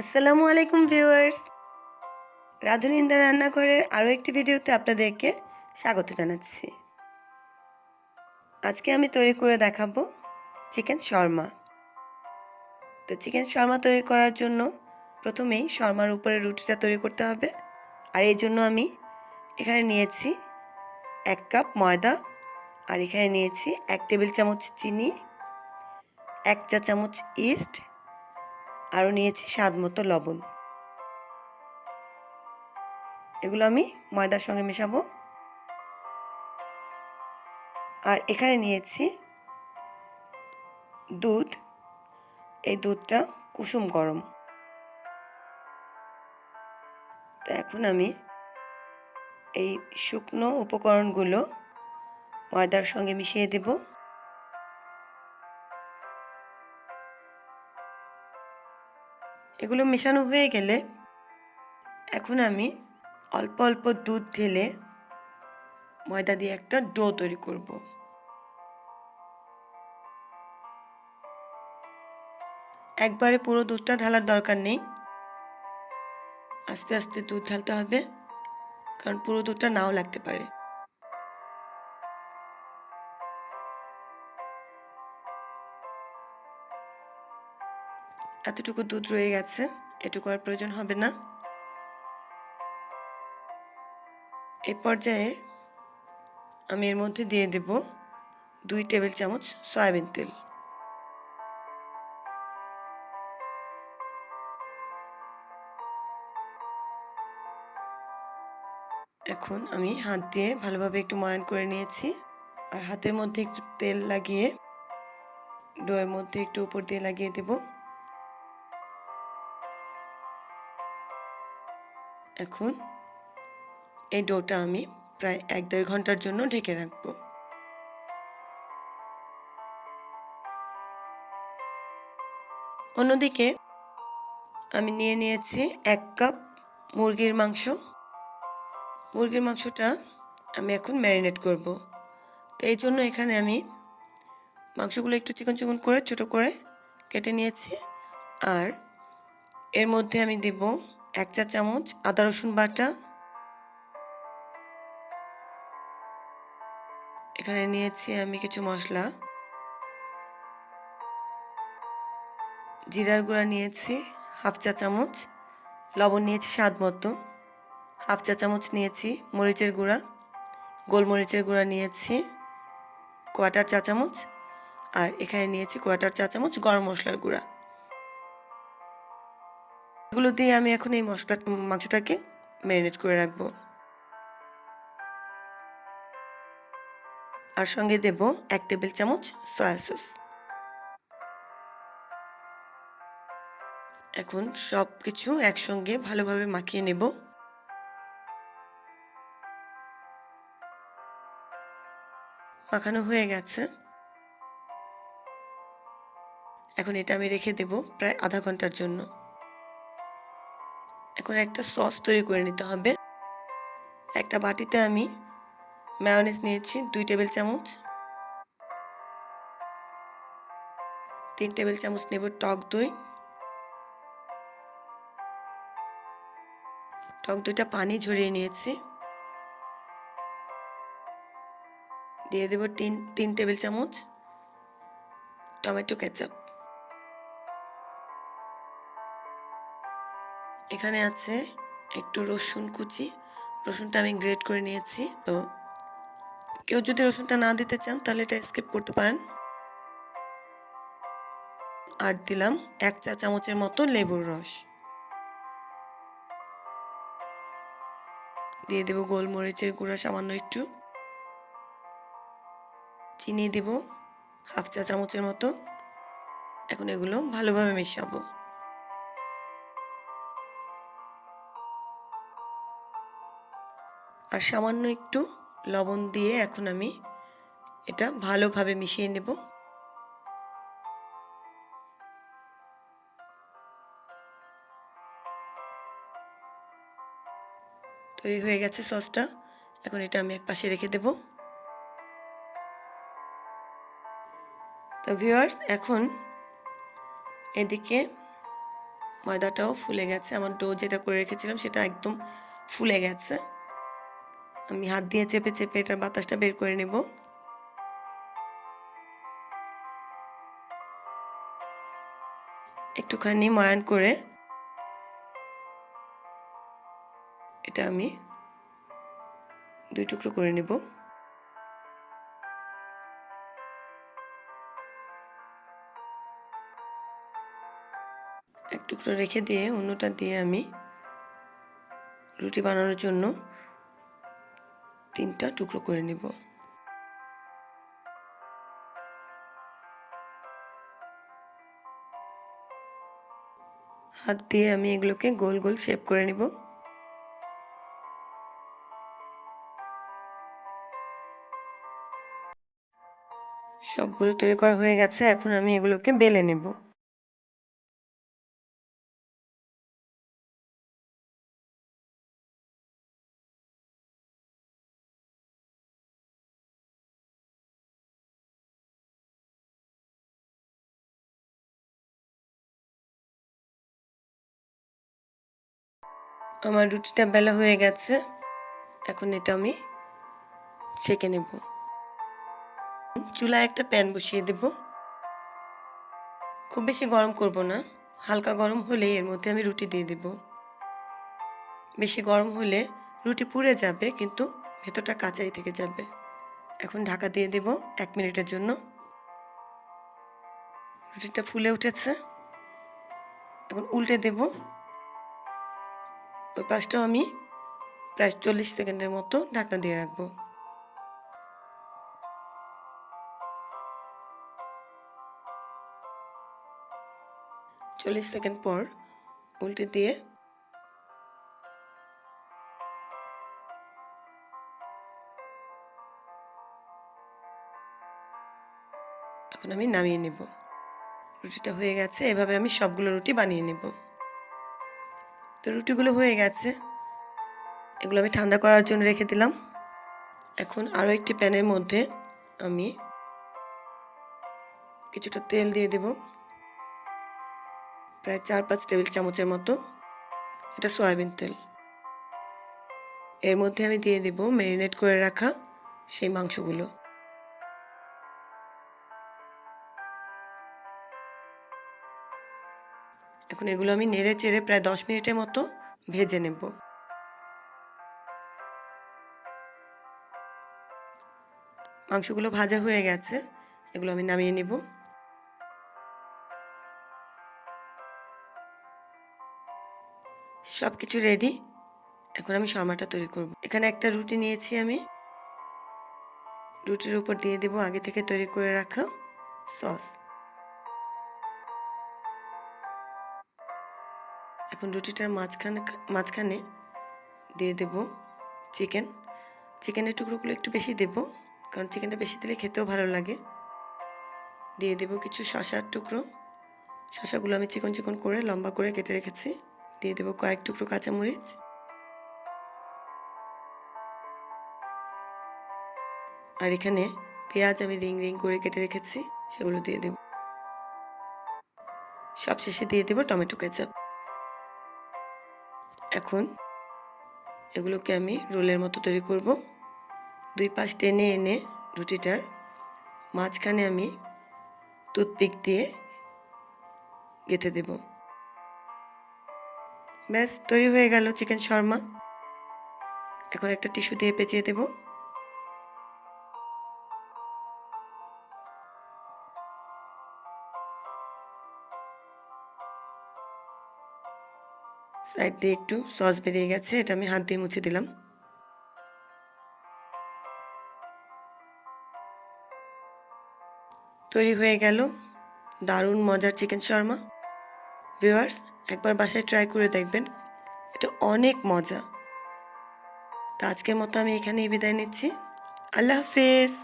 আসসালামু আলাইকুম ভিউয়ার্স। রাধুনিন্দা রান্নাঘরের আরও একটি ভিডিওতে আপনাদেরকে স্বাগত জানাচ্ছি। আজকে আমি তৈরি করে দেখাবো চিকেন শর্মা। তো চিকেন শর্মা তৈরি করার জন্য প্রথমেই শর্মার উপরে রুটিটা তৈরি করতে হবে। আর এই জন্য আমি এখানে নিয়েছি এক কাপ ময়দা আর এখানে নিয়েছি এক টেবিল চামচ চিনি, এক চা চামচ ইস্ট, আরও নিয়েছি স্বাদ মতো লবণ। এগুলো আমি ময়দার সঙ্গে মেশাবো। আর এখানে নিয়েছি দুধ। এই দুধটা কুসুম গরম। তো এখন আমি এই শুকনো উপকরণগুলো ময়দার সঙ্গে মিশিয়ে দেবো। এগুলো মেশানো হয়ে গেলে এখন আমি অল্প অল্প দুধ ঢেলে ময়দা দিয়ে একটা ডো তৈরি করব। একবারে পুরো দুধটা ঢালার দরকার নেই। আস্তে আস্তে দুধ ঢালতে হবে, কারণ পুরো দুধটা নাও লাগতে পারে। এতটুকু দুধ রয়ে গেছে, এটুকু আর প্রয়োজন হবে না। এই পর্যায়ে আমি এর মধ্যে দিয়ে দেব দুই টেবিল চামচ সয়াবিন তেল। এখন আমি হাত দিয়ে ভালোভাবে একটু ময়ান করে নিয়েছি, আর হাতের মধ্যে একটু তেল লাগিয়ে, ডোয়ের মধ্যে একটু উপর দিয়ে লাগিয়ে দেবো। এখন এই ডোটা আমি প্রায় এক দেড় ঘণ্টার জন্য ঢেকে রাখব। অন্যদিকে আমি নিয়ে নিয়েছি এক কাপ মুরগির মাংস। মুরগির মাংসটা আমি এখন ম্যারিনেট করব। তো এই জন্য এখানে আমি মাংসগুলো একটু চিকন চিকন করে, ছোট করে কেটে নিয়েছি। আর এর মধ্যে আমি দেব এক চা চামচ আদা রসুন বাটা। এখানে নিয়েছি আমি কিছু মশলা। জিরার গুঁড়া নিয়েছি হাফ চা চামচ। লবণ নিয়েছি স্বাদ মতো। হাফ চা চামচ নিয়েছি মরিচের গুঁড়া। গোলমরিচের গুঁড়া নিয়েছি কোয়াটার চা চামচ। আর এখানে নিয়েছি কোয়াটার চা চামচ গরম মশলার গুঁড়া। এগুলো দিয়ে আমি এখন এই মশলা মাংসটাকে ম্যারিনেট করে রাখব। আর সঙ্গে দেব এক টেবিল চামচ সয়া সস। এখন সব কিছু একসঙ্গে ভালোভাবে মাখিয়ে নেব। মাখানো হয়ে গেছে। এখন এটা আমি রেখে দেব প্রায় আধা ঘণ্টার জন্য। এখন একটা সস তৈরি করে নিতে হবে। একটা বাটিতে আমি ম্যায়োনিজ নিয়েছি, দুই টেবিল চামচ। তিন টেবিল চামচ নেব টক দই। টক দইটা পানি ঝরিয়ে নিয়েছি। দিয়ে দেব তিন তিন টেবিল চামচ টমেটো কেচাপ। এখানে আছে একটু রসুন কুচি। রসুনটা আমি গ্রেট করে নিয়েছি। তো কেউ যদি রসুনটা না দিতে চান, তাহলে এটা স্কিপ করতে পারেন। আর দিলাম এক চা চামচের মতো লেবুর রস। দিয়ে দেব গোলমরিচের গুঁড়া সামান্য একটু। চিনি দেব হাফ চা চামচের মতো। এখন এগুলো ভালোভাবে মেশাবো। আর সামান্য একটু লবণ দিয়ে এখন আমি এটা ভালোভাবে মিশিয়ে নেব। তৈরি হয়ে গেছে সসটা। এখন এটা আমি এক পাশে রেখে দেব। তো ভিউয়ার্স, এখন এদিকে ময়দাটাও ফুলে গেছে। আমার ডো যেটা করে রেখেছিলাম সেটা একদম ফুলে গেছে। আমি হাত দিয়ে চেপে চেপে এটার বাতাসটা বের করে নেব। একটুখানি ময়ান করে এটা আমি দুই টুকরো করে নেব। এক টুকরো রেখে দিয়ে অন্যটা দিয়ে আমি রুটি বানানোর জন্য তিনটা টুকরো করে নেব। হাত দিয়ে আমি এগুলোকে গোল গোল শেপ করে নেব। সবগুলো তৈরি করা হয়ে গেছে, এখন আমি এগুলোকে বেলে নেব। আমার রুটিটা বেলা হয়ে গেছে। এখন এটা আমি ছেঁকে নেব। চুলায় একটা প্যান বসিয়ে দেব। খুব বেশি গরম করব না। হালকা গরম হলে এর মধ্যে আমি রুটি দিয়ে দেব। বেশি গরম হলে রুটি পুড়ে যাবে, কিন্তু ভেতরটা কাঁচাই থেকে যাবে। এখন ঢাকা দিয়ে দেব এক মিনিটের জন্য। রুটিটা ফুলে উঠেছে। এখন উল্টে দেব। ওই পাশটাও আমি প্রায় চল্লিশ সেকেন্ডের মতো ঢাকনা দিয়ে রাখব। চল্লিশ সেকেন্ড পর উল্টে দিয়ে এখন আমি নামিয়ে নেব। রুটিটা হয়ে গেছে, এভাবে আমি সবগুলো রুটি বানিয়ে নেব। তো রুটিগুলো হয়ে গেছে। এগুলো আমি ঠান্ডা করার জন্য রেখে দিলাম। এখন আরও একটি প্যানের মধ্যে আমি কিছুটা তেল দিয়ে দেব। প্রায় চার পাঁচ টেবিল চামচের মতো এটা সয়াবিন তেল। এর মধ্যে আমি দিয়ে দেব ম্যারিনেট করে রাখা সেই মাংসগুলো। এখন এগুলো আমি নেড়ে চেড়ে প্রায় দশ মিনিটের মতো ভেজে নেব। মাংসগুলো ভাজা হয়ে গেছে, এগুলো আমি নামিয়ে নেব। সব কিছু রেডি এখন আমি শর্মাটা তৈরি করব। এখানে একটা রুটি নিয়েছি আমি। রুটির উপর দিয়ে দেব আগে থেকে তৈরি করে রাখা সস এখন রুটিটার মাঝখানে মাঝখানে দিয়ে দেব চিকেন। চিকেনের টুকরোগুলো একটু বেশি দেব, কারণ চিকেনটা বেশি দিলে খেতেও ভালো লাগে। দিয়ে দেব কিছু শশার টুকরো। শশাগুলো আমি চিকন চিকন করে লম্বা করে কেটে রেখেছি। দিয়ে দেবো কয়েক টুকরো কাঁচামরিচ। আর এখানে পেঁয়াজ আমি রিং রিং করে কেটে রেখেছি, সেগুলো দিয়ে দেব। সব শেষে দিয়ে দেবো টমেটো কেচাপ। এখন এগুলোকে আমি রোলের মতো তৈরি করব। দুই পাশ টেনে এনে রুটিটার মাঝখানে আমি টুথপিক দিয়ে গেঁথে দেব। ব্যাস, তৈরি হয়ে গেল চিকেন শর্মা। এখন একটা টিস্যু দিয়ে পেঁচিয়ে দেব। সাইড দিয়ে একটু সস বেরিয়ে গেছে, এটা আমি হাত দিয়ে মুছে দিলাম। তৈরি হয়ে গেল দারুণ মজার চিকেন শর্মা। ভিউয়ার্স, একবার বাসায় ট্রাই করে দেখবেন, এটা অনেক মজা। তা আজকের মতো আমি এখানেই বিদায় নিচ্ছি। আল্লাহ হাফেজ!